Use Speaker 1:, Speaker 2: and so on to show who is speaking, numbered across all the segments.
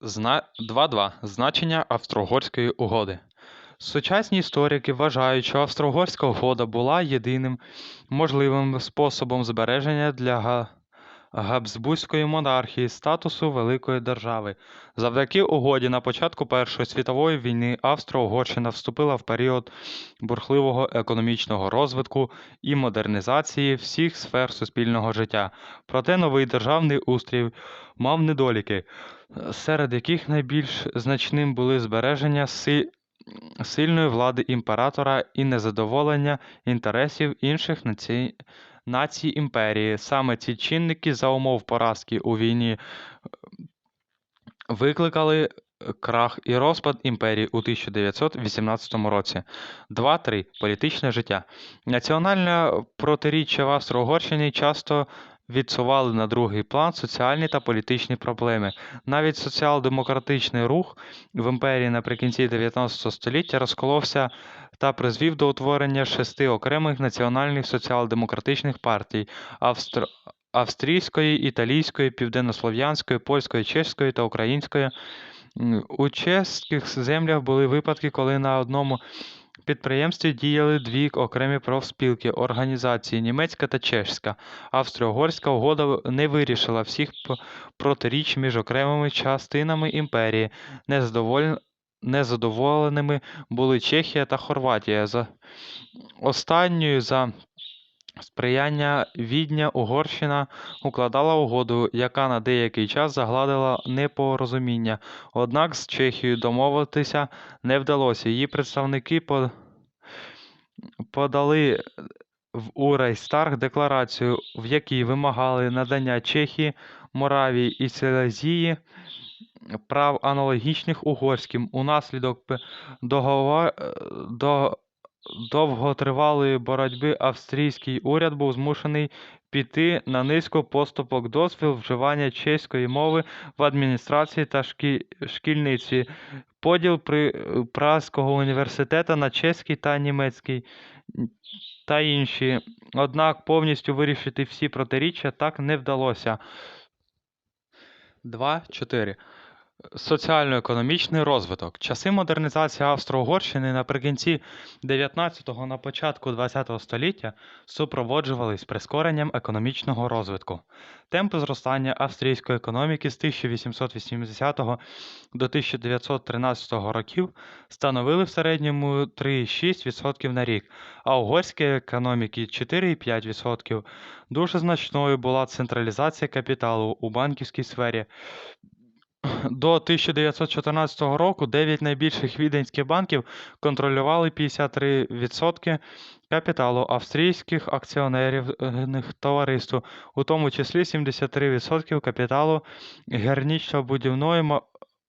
Speaker 1: Зна... 2.2. Значення Австро-Угорської угоди. Сучасні історики вважають, що Австро-Угорська угода була єдиним можливим способом збереження для. Габсбурзької монархії статусу великої держави. Завдяки угоді на початку Першої світової війни Австро-Угорщина вступила в період бурхливого економічного розвитку і модернізації всіх сфер суспільного життя. Проте новий державний устрій мав недоліки, серед яких найбільш значним були збереження си- сильної влади імператора і незадоволення інтересів інших націй, націй імперії. Саме ці чинники за умов поразки у війні е, викликали крах і розпад імперії у 1918 році. 2.3. Політичне життя. Національне протиріччя в Австро-Угорщині часто відсували на другий план соціальні та політичні проблеми. Навіть соціал-демократичний рух в імперії наприкінці 19 століття розколовся та призвів до утворення шести окремих національних соціал-демократичних партій Австро... австрійської, італійської, південнослов'янської, польської, чеської та української. У чеських землях були випадки, коли на одному підприємстві діяли дві окремі профспілки організації німецька та чеська. Австро-Угорська угода не вирішила всіх протиріч між окремими частинами імперії. Незадоволеними були Чехія та Хорватія. За... Останньою за сприяння Відня Угорщина укладала угоду, яка на деякий час загладила непорозуміння. Однак з Чехією домовитися не вдалося. Її представники подали в у декларацію, в якій вимагали надання Чехії, Моравії і Силезії прав аналогічних угорським. Унаслідок догова- е, до довготривалої боротьби австрійський уряд був змушений піти на низку поступок дозвіл вживання чеської мови в адміністрації та шкі... шкільниці, поділ при... Празького університету на чеський та німецький та інші. Однак повністю вирішити всі протиріччя так не вдалося. 2.4. Соціально-економічний розвиток. Часи модернізації Австро-Угорщини наприкінці 19-го на початку 20-го століття супроводжувались прискоренням економічного розвитку. Темпи зростання австрійської економіки з 1880 до 1913 років становили в середньому 3,6% на рік, а угорської економіки 4,5%. Дуже значною була централізація капіталу у банківській сфері. До 1914 року 9 найбільших віденських банків контролювали 53% капіталу австрійських акціонерних товариств, у тому числі 73% капіталу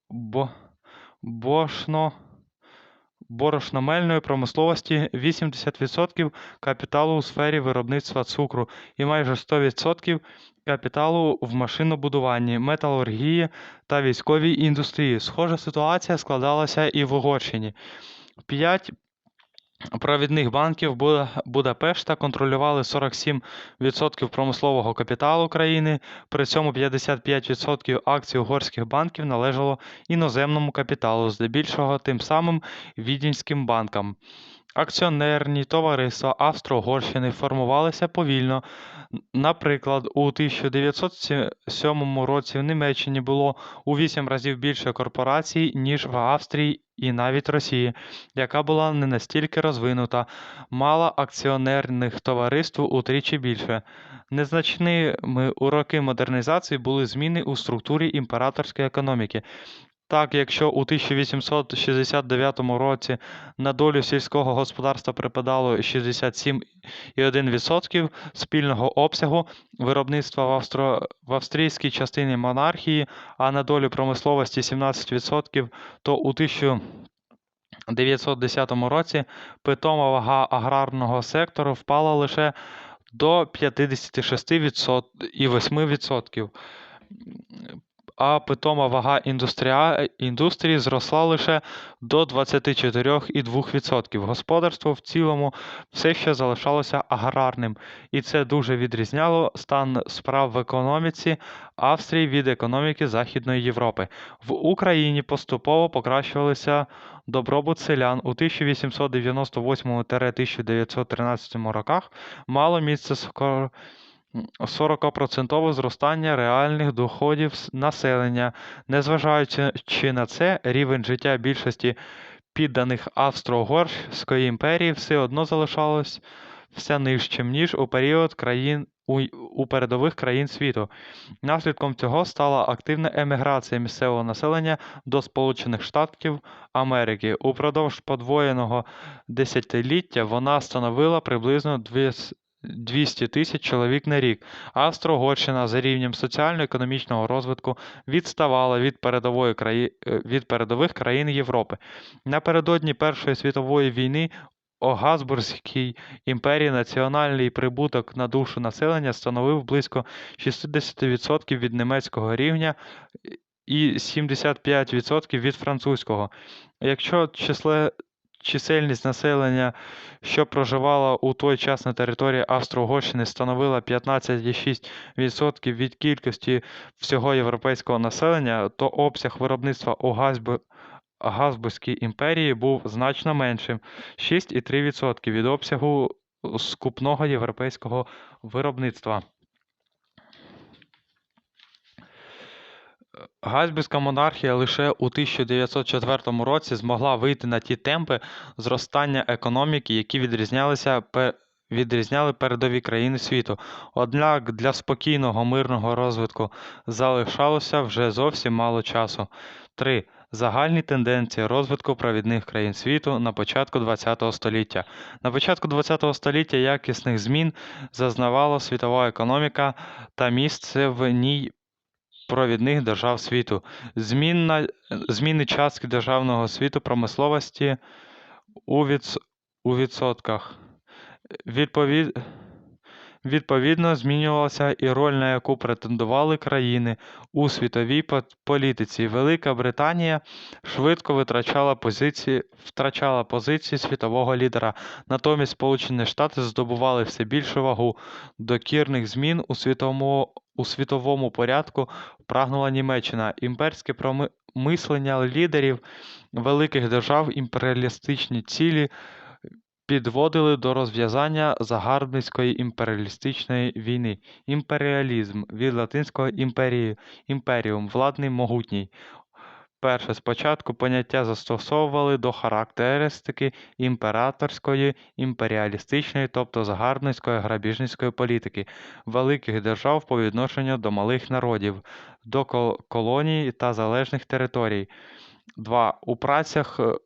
Speaker 1: бо- бошно борошномельної промисловості, 80% капіталу у сфері виробництва цукру і майже 100% капіталу в машинобудуванні, металургії та військовій індустрії. Схожа ситуація складалася і в Угорщині. П'ять провідних банків Будапешта контролювали 47% промислового капіталу країни, при цьому 55% акцій угорських банків належало іноземному капіталу, здебільшого тим самим відінським банкам. Акціонерні товариства Австро-Угорщини формувалися повільно. Наприклад, у 1907 році в Німеччині було у 8 разів більше корпорацій, ніж в Австрії і навіть Росії, яка була не настільки розвинута, мала акціонерних товариств утричі більше. Незначними у роки модернізації були зміни у структурі імператорської економіки. Так, якщо у 1869 році на долю сільського господарства припадало 67,1% спільного обсягу виробництва в, Австро... в австрійській частині монархії, а на долю промисловості 17%, то у 1910 році питома вага аграрного сектору впала лише до 56,8%. А питома вага індустріа... індустрії зросла лише до 24,2%. Господарство в цілому все ще залишалося аграрним, і це дуже відрізняло стан справ в економіці Австрії від економіки Західної Європи. В Україні поступово покращувалися добробут селян у 1898-1913 роках. Мало місце скор... 40% зростання реальних доходів населення. Незважаючи на це, рівень життя більшості підданих Австро-Угорської імперії все одно залишалось все нижчим, ніж у період країн у, у передових країн світу. Наслідком цього стала активна еміграція місцевого населення до Сполучених Штатів Америки. Упродовж подвоєного десятиліття вона становила приблизно 200 200 тисяч чоловік на рік. Австро-Угорщина за рівнем соціально-економічного розвитку відставала від, передової краї... е, від передових країн Європи. Напередодні Першої світової війни у Габсбурзькій імперії національний прибуток на душу населення становив близько 60% від німецького рівня і 75% від французького. Якщо числе... чисельність населення що проживала у той час на території Австро-Угорщини, становила 15,6% від кількості всього європейського населення, то обсяг виробництва у Газб... Газбурзькій імперії був значно меншим 6,3% від обсягу скупного європейського виробництва. Габсбурзька монархія лише у 1904 році змогла вийти на ті темпи зростання економіки, які відрізнялися відрізняли передові країни світу. Однак для спокійного мирного розвитку залишалося вже зовсім мало часу. 3. Загальні тенденції розвитку провідних країн світу на початку ХХ століття. На початку ХХ століття якісних змін зазнавала світова економіка та місце в ній провідних держав світу. Змінна, зміни частки державного світу промисловості у, відс, у відсотках. Відповід, відповідно, змінювалася і роль, на яку претендували країни у світовій політиці. Велика Британія швидко витрачала позиції, втрачала позиції світового лідера. Натомість Сполучені Штати здобували все більшу вагу. Докірних змін у світовому, у світовому порядку прагнула Німеччина. Імперське промислення лідерів великих держав імперіалістичні цілі підводили до розв'язання загарбницької імперіалістичної війни. Імперіалізм від латинського імперії, імперіум, владний могутній. Перше, спочатку поняття застосовували до характеристики імператорської, імперіалістичної, тобто загарбницької грабіжницької політики великих держав по відношенню до малих народів, до кол- колоній та залежних територій. 2. У працях е, е,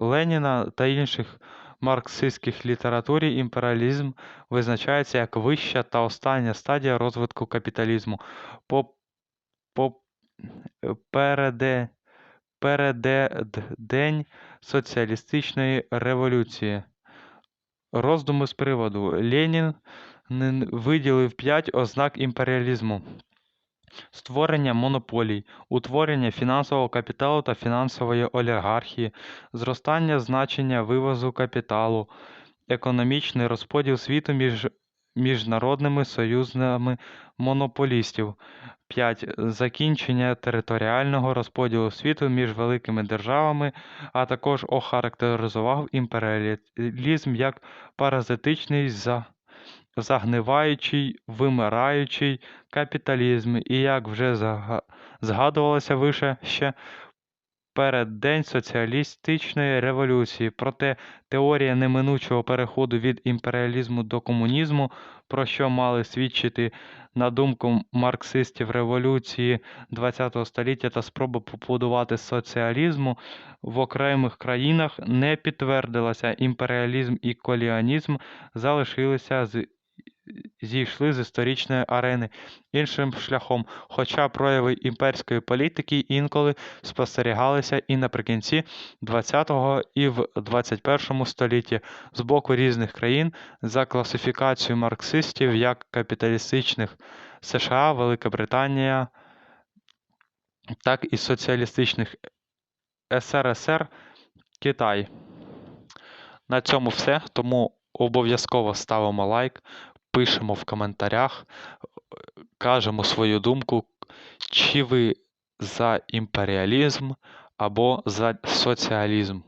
Speaker 1: Леніна та інших марксистських літературі імперіалізм визначається як вища та остання стадія розвитку капіталізму. По, по переддень соціалістичної революції. Роздуми з приводу. Ленін виділив п'ять ознак імперіалізму. Створення монополій, утворення фінансового капіталу та фінансової олігархії, зростання значення вивозу капіталу, економічний розподіл світу між міжнародними союзними монополістів. 5. Закінчення територіального розподілу світу між великими державами, а також охарактеризував імперіалізм як паразитичний за загниваючий, вимираючий капіталізм і, як вже згадувалося вище ще, переддень соціалістичної революції. Проте теорія неминучого переходу від імперіалізму до комунізму, про що мали свідчити, на думку марксистів революції ХХ століття та спроби побудувати соціалізму в окремих країнах, не підтвердилася. Імперіалізм і коліанізм залишилися з зійшли з історичної арени іншим шляхом, хоча прояви імперської політики інколи спостерігалися і наприкінці ХХ і в ХХІ столітті з боку різних країн за класифікацією марксистів як капіталістичних США, Велика Британія, так і соціалістичних СРСР, Китай. На цьому все. Тому обов'язково ставимо лайк, пишемо в коментарях, кажемо свою думку, чи ви за імперіалізм або за соціалізм.